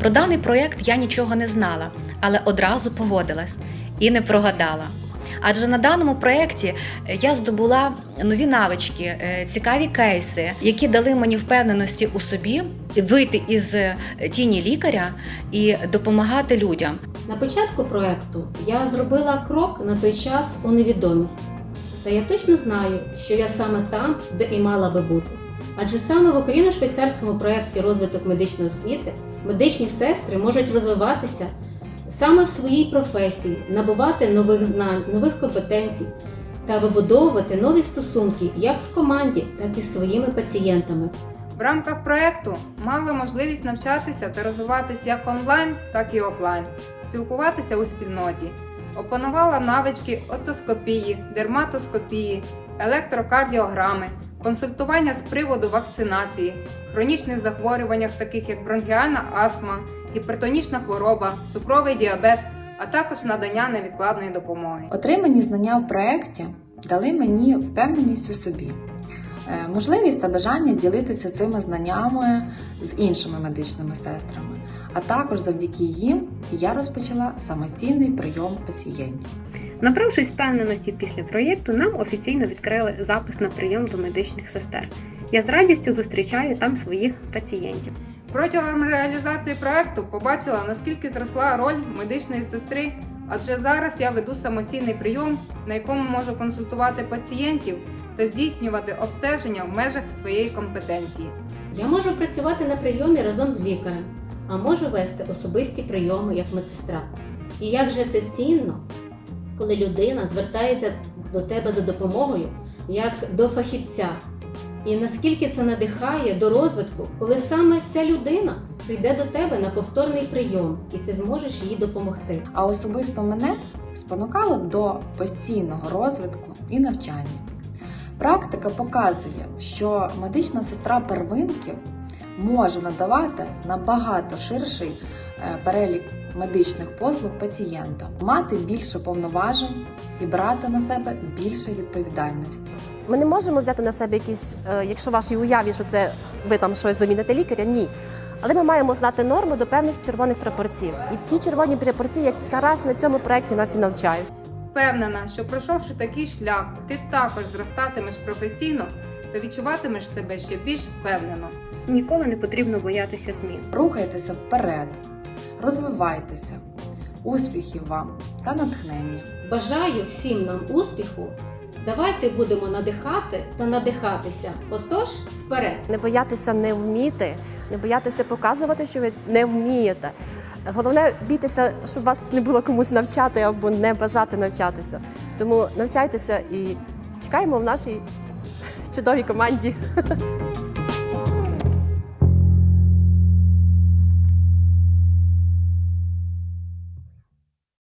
Про даний проєкт я нічого не знала, але одразу погодилась і не прогадала. Адже на даному проєкті я здобула нові навички, е, цікаві кейси, які дали мені впевненості у собі вийти із е, тіні лікаря і допомагати людям. На початку проекту я зробила крок на той час у невідомість. Та я точно знаю, що я саме там, де і мала би бути. Адже саме в Україно-швейцарському проєкті розвиток медичної освіти медичні сестри можуть розвиватися саме в своїй професії, набувати нових знань, нових компетенцій та вибудовувати нові стосунки як в команді, так і з своїми пацієнтами. В рамках проекту мали можливість навчатися та розвиватися як онлайн, так і офлайн, спілкуватися у спільноті. Опанувала навички отоскопії, дерматоскопії, електрокардіограми, консультування з приводу вакцинації, хронічних захворюваннях, таких як бронхіальна астма, гіпертонічна хвороба, цукровий діабет, а також надання невідкладної допомоги. Отримані знання в проєкті дали мені впевненість у собі, е, можливість та бажання ділитися цими знаннями з іншими медичними сестрами. А також завдяки їм я розпочала самостійний прийом пацієнтів. Набравшись впевненості після проєкту, нам офіційно відкрили запис на прийом до медичних сестер. Я з радістю зустрічаю там своїх пацієнтів. Протягом реалізації проекту побачила, наскільки зросла роль медичної сестри, адже зараз я веду самостійний прийом, на якому можу консультувати пацієнтів та здійснювати обстеження в межах своєї компетенції. Я можу працювати на прийомі разом з лікарем, а можу вести особисті прийоми як медсестра. І як же це цінно, коли людина звертається до тебе за допомогою як до фахівця. І наскільки це надихає до розвитку, коли саме ця людина прийде до тебе на повторний прийом, і ти зможеш їй допомогти. А особисто мене спонукало до постійного розвитку і навчання. Практика показує, що медична сестра первинки може надавати набагато ширший е, перелік медичних послуг пацієнтам, мати більше повноважень і брати на себе більше відповідальності. Ми не можемо взяти на себе якісь, е, якщо вашій уяві, що це ви там щось заміните лікаря, ні. Але ми маємо знати норму до певних червоних прапорців. І ці червоні прапорці якраз на цьому проєкті нас і навчають. Впевнена, що пройшовши такий шлях, ти також зростатимеш професійно та відчуватимеш себе ще більш впевнено. Ніколи не потрібно боятися змін. Рухайтеся вперед, розвивайтеся, успіхів вам та натхнення. Бажаю всім нам успіху. Давайте будемо надихати та надихатися. Отож, вперед! Не боятися не вміти, не боятися показувати, що ви не вмієте. Головне бійтеся, щоб вас не було комусь навчати або не бажати навчатися. Тому навчайтеся і чекаємо в нашій чудовій команді.